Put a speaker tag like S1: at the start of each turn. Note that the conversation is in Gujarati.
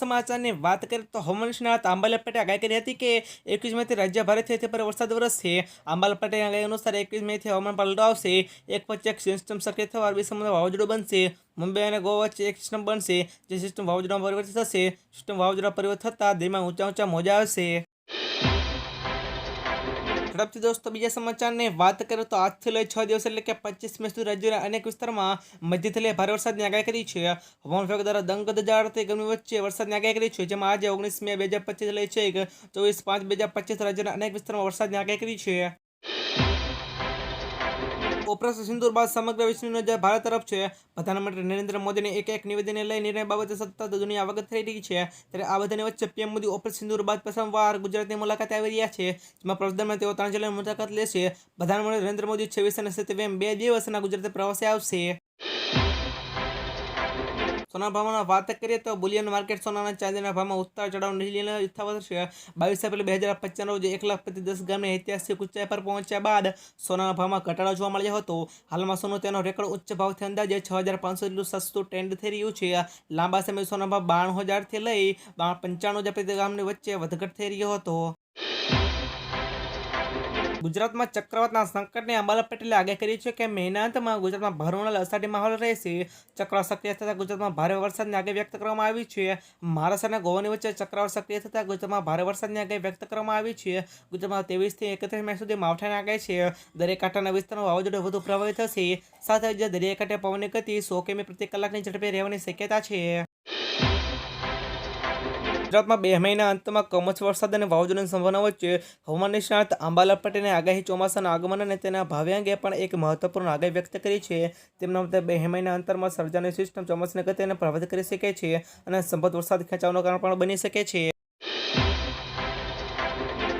S1: સમાચારની વાત કરીએ તો હવામાન નિષ્ણાત આંબાલાલ આગાહી કરી હતી કે એકવીસ મેથી રાજ્ય ભારે થઈ પર વરસાદ વરસશે. આંબાલાલ પટેલની આગાહી અનુસાર એકવીસ મેથી હવામાન પલટો આવશે. એક પછી એક સિસ્ટમ સક્રિય થવા અરબી સમુદ્ર વાવાઝોડું બનશે. મુંબઈ અને ગોવા વચ્ચે એક સિસ્ટમ બનશે. જે સિસ્ટમ વાવાઝોડામાં પરિવર્તિત થશે. સિસ્ટમ વાવાઝોડા પરિવર્તિત થતાં દિલમાં ઊંચા ઊંચા મોજા આવશે. ઝડપથી દોસ્તો બીજા સમાચારની વાત કરીએ તો આજથી લઈ છ દિવસ એટલે કે પચીસ મે સુધી રાજ્યના અનેક વિસ્તારમાં મધ્યથી લઈ ભારે વરસાદની આગાહી કરી છે. હવામાન વિભાગ દ્વારા દંગ દજાડતી ગરમી વચ્ચે વરસાદની આગાહી કરી છે, જેમાં આજે ઓગણીસ મે બે હજાર પચીસ લઈ છે ચોવીસ પાંચ બે હજાર પચીસ રાજ્યના અનેક વિસ્તારમાં વરસાદની આગાહી કરી છે. ઓપરેશન સિંદૂર બાદ સમગ્ર વિશ્વની નજર ભારત તરફ છે. પ્રધાનમંત્રી નરેન્દ્ર મોદીને એક એક નિવેદનને લઈ નિર્ણય બાબતે સતત દુનિયા અવગત થઈ રહી છે. ત્યારે આ બધાની વચ્ચે પીએમ મોદી ઓપરેશન સિંદુર બાદ પ્રથમવાર ગુજરાતની મુલાકાતે આવી રહ્યા છે, જેમાં પ્રધાનમંત્રી તેઓ ત્રણ જિલ્લાની મુલાકાત લેશે. પ્રધાનમંત્રી નરેન્દ્ર મોદી છવ્વીસ અને સત્યાવીસ બે દિવસના ગુજરાત પ્રવાસે આવશે. સોના ભાવમાં વાત કરીએ તો બુલિયન માર્કેટ સોનાના ચાંદીના ભાવમાં ઉતાર ચઢાવ નીચે યથાવત છે. બાવીસ એપ્રિલ બે હજાર પચીસના રોજ એક લાખ પ્રતિ દસ ગ્રામની ઐતિહાસિક ઊંચાઈ પર પહોંચ્યા બાદ સોનાના ભાવમાં ઘટાડો જોવા મળ્યો હતો. હાલમાં સોનું તેનો રેકોર્ડ ઉચ્ચ ભાવથી અંદાજે છ હજાર પાંચસો જેટલું સસ્તું ટ્રેન્ડ થઈ રહ્યું છે. લાંબા સમય સોના ભાવ બાણું હજારથી લઈ પંચાણું હજાર પ્રતિ ગ્રામની વચ્ચે વધઘટ થઈ રહ્યો હતો. ગુજરાતમાં ચક્રવાતના સંકટને અંબાલા પટેલે આગાહી કરી છે કે મહિના અંતમાં ગુજરાતમાં ભરવણાલ અષાઢી માહોલ રહેશે. ચક્રવાત સક્રિય થતાં ગુજરાતમાં ભારે વરસાદની આગાહી વ્યક્ત કરવામાં આવી છે. મહારાષ્ટ્ર અને ગોવાની વચ્ચે ચક્રવાત સક્રિય થતાં ગુજરાતમાં ભારે વરસાદની આગાહી વ્યક્ત કરવામાં આવી છે. ગુજરાતમાં ત્રેવીસથી એકત્રીસ મે સુધી માવઠાની આગાહી છે. દરેક કાંઠાના વિસ્તારમાં વાવાઝોડું વધુ પ્રભાવિત થશે. સાથે જ દરિયાકાંઠે પવનની ગતિ સો કિમી પ્રતિ કલાકની ઝડપે રહેવાની શક્યતા છે. ગુજરાતમાં બે મહિના અંતમાં કમોસમી વરસાદ અને વાવાઝોડાની સંભાવના વચ્ચે હવામાન નિષ્ણાત આંબાલા પટેલે આગાહી ચોમાસાના આગમન અને તેના ભાવે અંગે પણ એક મહત્વપૂર્ણ આગાહી વ્યક્ત કરી છે. તેમના મતે બે મહિના અંતરમાં સર્જાની સિસ્ટમ ચોમાસાની ગતિને પ્રભાવિત કરી શકે છે અને સંભવિત વરસાદ ખેંચાવાનું કારણ પણ બની શકે છે.